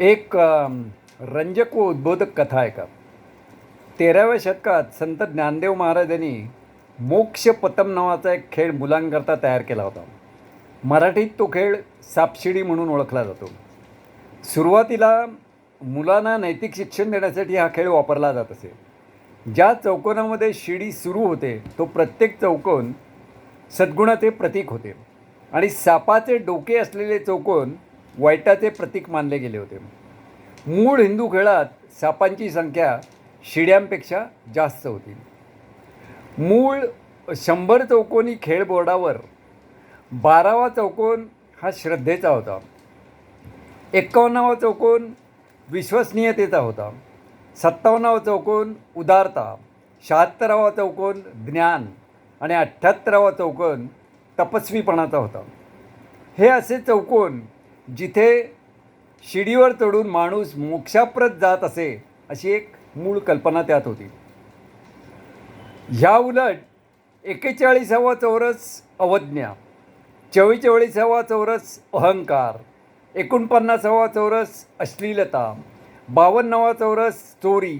एक रंजक व उद्बोधक कथा आहे का? तेराव्या शतकात संत ज्ञानदेव महाराजांनी मोक्षपतम नावाचा एक खेळ मुलांकरता तयार केला होता. मराठीत तो खेळ सापशिडी म्हणून ओळखला जातो. सुरुवातीला मुलांना नैतिक शिक्षण देण्यासाठी हा खेळ वापरला जात असे. ज्या चौकोनामध्ये शिडी सुरू होते तो प्रत्येक चौकोन सद्गुणाचे प्रतीक होते. आणि सापाचे डोके असलेले चौकोन वाईटाचे प्रतीक मानले गेले होते. मूळ हिंदू खेळात सापांची संख्या शिड्यांपेक्षा जास्त होती. मूळ शंभर चौकोनी खेळ बोर्डावर बारावा चौकोन हा श्रद्धेचा होता. एक्कावन्नावा चौकोन विश्वसनीयतेचा होता. सत्तावन्नावा चौकोन उदारता. शहात्तरावा चौकोन ज्ञान आणि अठ्ठ्याहत्तरावा चौकोन तपस्वीपणाचा होता. हे असे चौकोन जिथे शिडीवर चढून माणूस मोक्षाप्रत जात असे अशी एक मूळ कल्पना त्यात होती. ह्या उलट एकेचाळीसावा चौरस अवज्ञा चव्वेचाळीसावा चौरस अहंकार एकोणपन्नासावा चौरस अश्लीलता बावन्नावा चौरस चोरी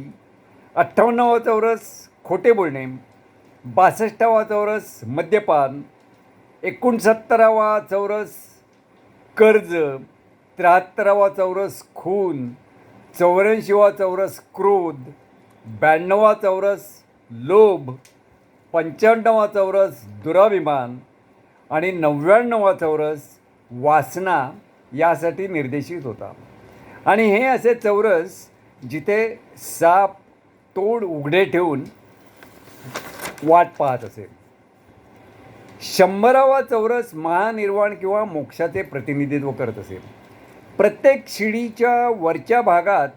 अठ्ठावन्नावा चौरस खोटे बोलणे बासष्टावा चौरस मद्यपान एकोणसत्तरावा चौरस कर्ज त्र्याहत्तरावा चौरस खून चौऱ्याऐंशीवा चौरस क्रोध ब्याण्णवा चौरस लोभ पंच्याण्णवा चौरस दुराभिमान आणि नव्याण्णवा चौरस वासना यासाठी निर्देशित होता. आणि हे असे चौरस जिथे साप तोड उघडे ठेवून वाट पाहत असेल शंभरावा चौरस महानिर्वाण किंवा मोक्षाचे प्रतिनिधित्व करत असेल प्रत्येक शिडीच्या वरच्या भागात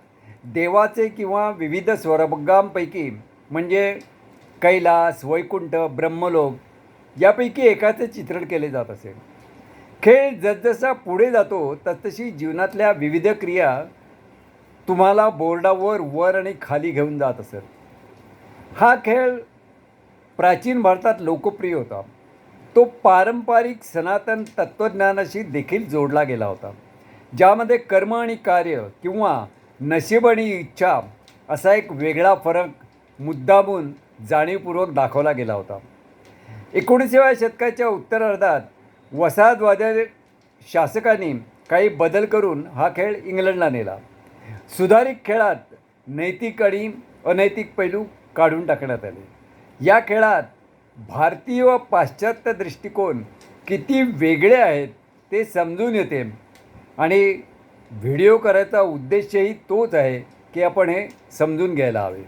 देवाचे किंवा विविध स्वर्गांपैकी म्हणजे कैलास वैकुंठ ब्रह्मलोक यापैकी एकाचे चित्रण केले जात असेल खेळ जसजसा पुढे जातो तसतशी जीवनातल्या विविध क्रिया तुम्हाला बोर्डावर वर आणि खाली घेऊन जात असत. हा खेळ प्राचीन भारतात लोकप्रिय होता. तो पारंपरिक सनातन तत्त्वज्ञानाशी देखील जोडला गेला होता ज्यामध्ये कर्म आणि कार्य किंवा नशीब आणि इच्छा असा एक वेगळा फरक मुद्दामून जाणीवपूर्वक दाखवला गेला होता. एकोणीसाव्या शतकाच्या उत्तरार्धात वसाहतवाद्या शासकांनी काही बदल करून हा खेळ इंग्लंडला नेला. सुधारित खेळात नैतिक आणि अनैतिक पैलू काढून टाकण्यात आले. या खेळात भारतीय व पाश्चात्य दृष्टिकोन किती वेगळे आहेत ते समजून येते. आणि व्हिडिओ करायचा उद्देशही तोच आहे की आपण हे समजून घ्यायला हवे.